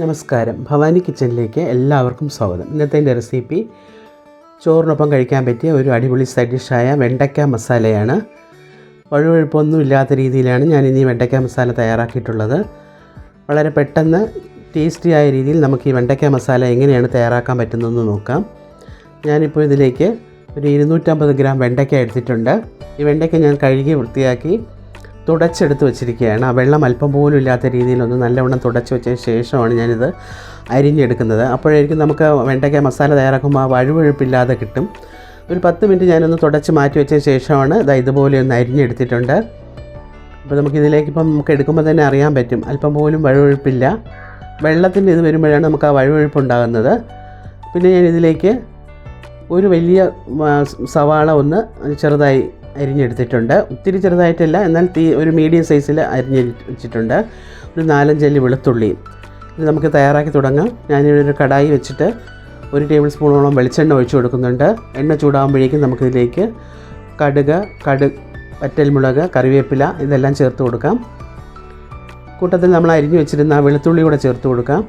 നമസ്കാരം. ഭവാനി കിച്ചണിലേക്ക് എല്ലാവർക്കും സ്വാഗതം. ഇന്നത്തെ എന്റെ റെസിപ്പി ചോറിനൊപ്പം കഴിക്കാൻ പറ്റിയ ഒരു അടിപൊളി സൈഡ് ഡിഷായ വെണ്ടയ്ക്ക മസാലയാണ്. വഴുവഴുപ്പൊന്നും ഇല്ലാത്ത രീതിയിലാണ് ഞാൻ ഇനി വെണ്ടയ്ക്ക മസാല തയ്യാറാക്കിയിട്ടുള്ളത്. വളരെ പെട്ടെന്ന് ടേസ്റ്റിയായ രീതിയിൽ നമുക്ക് ഈ വെണ്ടയ്ക്ക മസാല എങ്ങനെയാണ് തയ്യാറാക്കാൻ പറ്റുന്നതെന്ന് നോക്കാം. ഞാനിപ്പോൾ ഇതിലേക്ക് ഒരു ഇരുന്നൂറ്റമ്പത് ഗ്രാം വെണ്ടയ്ക്ക എടുത്തിട്ടുണ്ട്. ഈ വെണ്ടയ്ക്ക ഞാൻ കഴുകി വൃത്തിയാക്കി തുടച്ചെടുത്ത് വെച്ചിരിക്കുകയാണ്. ആ വെള്ളം അല്പം പോലും ഇല്ലാത്ത രീതിയിലൊന്ന് നല്ലവണ്ണം തുടച്ച് വെച്ചതിന് ശേഷമാണ് ഞാനിത് അരിഞ്ഞെടുക്കുന്നത്. അപ്പോഴായിരിക്കും നമുക്ക് വെണ്ടയ്ക്ക മസാല തയ്യാറാക്കുമ്പോൾ ആ വഴുവഴുപ്പില്ലാതെ കിട്ടും. ഒരു പത്ത് മിനിറ്റ് ഞാനൊന്ന് തുടച്ച് മാറ്റി വെച്ചതിന് ശേഷമാണ് ഇതാ ഇതുപോലെ ഒന്ന് അരിഞ്ഞെടുത്തിട്ടുണ്ട്. അപ്പോൾ നമുക്കിതിലേക്ക് ഇപ്പം നമുക്ക് എടുക്കുമ്പോൾ തന്നെ അറിയാൻ പറ്റും. അല്പം പോലും വഴുവഴുപ്പില്ല. വെള്ളത്തിന്റെ ഇത് വരുമ്പോഴാണ് നമുക്ക് ആ വഴുവഴുപ്പ് ഉണ്ടാകുന്നത്. പിന്നെ ഞാൻ ഇതിലേക്ക് ഒരു വലിയ സവാള ഒന്ന് ചെറുതായി അരിഞ്ഞെടുത്തിട്ടുണ്ട്. ഒത്തിരി ചെറുതായിട്ടല്ല. എന്നാൽ തീ ഒരു മീഡിയം സൈസിൽ അരിഞ്ഞ് വെച്ചിട്ടുണ്ട് ഒരു നാലഞ്ചല്ലി വെളുത്തുള്ളിയും ഇത് നമുക്ക് തയ്യാറാക്കി തുടങ്ങാം. ഞാനിവിടെ ഒരു കടായി വെച്ചിട്ട് ഒരു ടേബിൾ സ്പൂണോളം വെളിച്ചെണ്ണ ഒഴിച്ചു കൊടുക്കുന്നുണ്ട്. എണ്ണ ചൂടാകുമ്പോഴേക്കും നമുക്കിതിലേക്ക് കടുക് കടു വറ്റൽമുളക് കറിവേപ്പില ഇതെല്ലാം ചേർത്ത് കൊടുക്കാം. കൂട്ടത്തിൽ നമ്മൾ അരിഞ്ഞു വെച്ചിരുന്ന വെളുത്തുള്ളി കൂടെ ചേർത്ത് കൊടുക്കാം.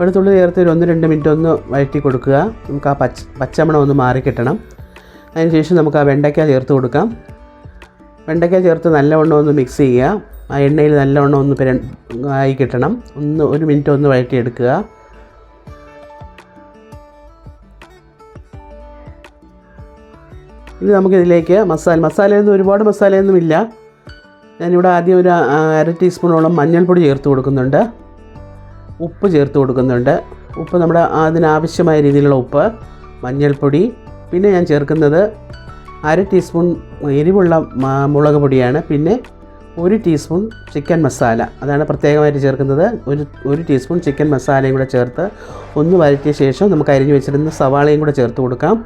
വെളുത്തുള്ളി ചേർത്ത് ഒരു ഒന്ന് രണ്ട് മിനിറ്റ് ഒന്ന് വഴറ്റി കൊടുക്കുക. നമുക്ക് ആ പച്ച പച്ചമണം ഒന്ന് മാറിക്കിട്ടണം. അതിനുശേഷം നമുക്ക് ആ വെണ്ടയ്ക്ക ചേർത്ത് കൊടുക്കാം. വെണ്ടയ്ക്ക ചേർത്ത് നല്ലവണ്ണം ഒന്ന് മിക്സ് ചെയ്യുക. ആ എണ്ണയിൽ നല്ലവണ്ണം ഒന്ന് പെര ആയി കിട്ടണം. ഒന്ന് ഒരു മിനിറ്റ് ഒന്ന് വഴറ്റിയെടുക്കുക. ഇനി നമുക്കിതിലേക്ക് മസാല മസാലയൊന്നും ഒരുപാട് മസാലയൊന്നും ഇല്ല. ഞാനിവിടെ ആദ്യം ഒരു അര ടീസ്പൂണോളം മഞ്ഞൾപ്പൊടി ചേർത്ത് കൊടുക്കുന്നുണ്ട്. ഉപ്പ് ചേർത്ത് കൊടുക്കുന്നുണ്ട്. ഉപ്പ് നമ്മുടെ അതിനാവശ്യമായ രീതിയിലുള്ള ഉപ്പ് മഞ്ഞൾപ്പൊടി പിന്നെ ഞാൻ ചേർക്കുന്നത് അര ടീസ്പൂൺ എരിവുള്ള മുളക് പൊടിയാണ്. പിന്നെ ഒരു ടീസ്പൂൺ ചിക്കൻ മസാല അതാണ് പ്രത്യേകമായിട്ട് ചേർക്കുന്നത്. ഒരു ഒരു ടീസ്പൂൺ ചിക്കൻ മസാലയും കൂടെ ചേർത്ത് ഒന്ന് വഴറ്റിയ ശേഷം നമുക്ക് അരിഞ്ഞു വെച്ചിരുന്ന സവാളയും കൂടെ ചേർത്ത് കൊടുക്കാം.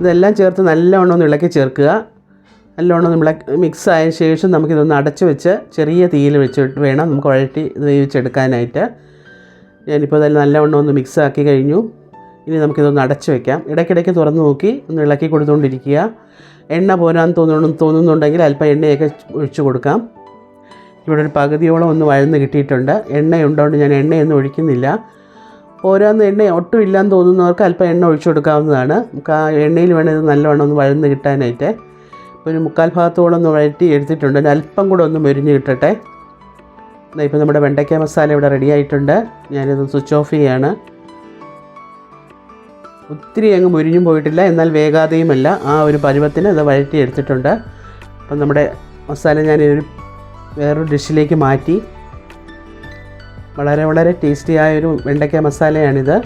ഇതെല്ലാം ചേർത്ത് നല്ലവണ്ണം ഒന്ന് ഇളക്കി ചേർക്കുക. നല്ലവണ്ണം നമ്മളെ മിക്സ് ആയ ശേഷം നമുക്കിതൊന്ന് അടച്ചു വെച്ച് ചെറിയ തീയിൽ വെച്ചിട്ട് വേണം നമുക്ക് വഴറ്റി ഇത് വേവിച്ചെടുക്കാനായിട്ട്. ഞാനിപ്പോൾ ഇതെല്ലാം നല്ലവണ്ണം ഒന്ന് മിക്സ് ആക്കി കഴിഞ്ഞു. ഇനി നമുക്കിതൊന്ന് അടച്ചു വെക്കാം. ഇടയ്ക്കിടയ്ക്ക് തുറന്നു നോക്കി ഒന്ന് ഇളക്കി കൊടുത്തുകൊണ്ടിരിക്കുക എണ്ണ പോരാൻ തോന്നണം തോന്നുന്നുണ്ടെങ്കിൽ അല്പം എണ്ണയൊക്കെ ഒഴിച്ചു കൊടുക്കാം. ഇവിടെ ഒരു പകുതിയോളം ഒന്ന് വഴന്ന് കിട്ടിയിട്ടുണ്ട്. എണ്ണയുണ്ടോണ്ട് ഞാൻ എണ്ണയൊന്നും ഒഴിക്കുന്നില്ല. ഓരോന്ന് എണ്ണ ഒട്ടും ഇല്ലാന്ന് തോന്നുന്നവർക്ക് അല്പം എണ്ണ ഒഴിച്ചു കൊടുക്കാവുന്നതാണ്. നമുക്ക് ആ എണ്ണയിൽ വേണം ഇത് നല്ലവണ്ണം ഒന്ന് വഴന്ന് കിട്ടാനായിട്ട്. ഇപ്പോൾ ഒരു മുക്കാൽ ഭാഗത്തോളം ഒന്ന് വഴറ്റി എടുത്തിട്ടുണ്ട്. അല്പം കൂടെ ഒന്ന് മെരിഞ്ഞ് കിട്ടട്ടെ. ഇപ്പോൾ നമ്മുടെ വെണ്ടയ്ക്ക മസാല ഇവിടെ റെഡി ആയിട്ടുണ്ട്. ഞാനിത് സ്വിച്ച് ഓഫ് ചെയ്യാണ്. ഒത്തിരി അങ്ങ് മുരിഞ്ഞും പോയിട്ടില്ല. എന്നാൽ വേഗാതെയുമല്ല. ആ ഒരു പരുവത്തിന് അത് വഴറ്റി എടുത്തിട്ടുണ്ട് അപ്പം നമ്മുടെ മസാല ഞാൻ ഒരു വേറൊരു ഡിഷിലേക്ക് മാറ്റി. വളരെ വളരെ ടേസ്റ്റിയായ ഒരു വെണ്ടയ്ക്ക മസാലയാണിത്.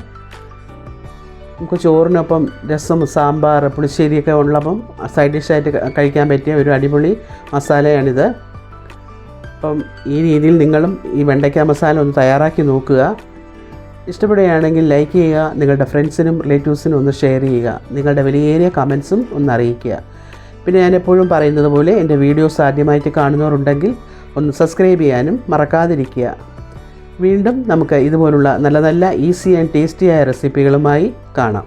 നമുക്ക് ചോറിനൊപ്പം രസം സാമ്പാർ പുളിശ്ശേരിയൊക്കെ ഉള്ളപ്പം സൈഡ് ഡിഷായിട്ട് കഴിക്കാൻ പറ്റിയ ഒരു അടിപൊളി മസാലയാണിത്. അപ്പം ഈ രീതിയിൽ നിങ്ങളും ഈ വെണ്ടയ്ക്ക മസാല ഒന്ന് തയ്യാറാക്കി നോക്കുക. ഇഷ്ടപ്പെടുകയാണെങ്കിൽ ലൈക്ക് ചെയ്യുക നിങ്ങളുടെ ഫ്രണ്ട്സിനും റിലേറ്റീവ്സിനും ഒന്ന് ഷെയർ ചെയ്യുക നിങ്ങളുടെ വിലയേറിയ കമൻസും ഒന്ന് അറിയിക്കുക. പിന്നെ ഞാൻ എപ്പോഴും പറയുന്നത് പോലെ എന്റെ വീഡിയോസ് ആദ്യമായിട്ട് കാണുന്നവരുണ്ടെങ്കിൽ ഒന്ന് സബ്സ്ക്രൈബ് ചെയ്യാനും മറക്കാതിരിക്കുക. വീണ്ടും നമുക്ക് ഇതുപോലുള്ള നല്ല നല്ല ഈസി ആൻഡ് ടേസ്റ്റിയായ റെസിപ്പികളുമായി കാണാം.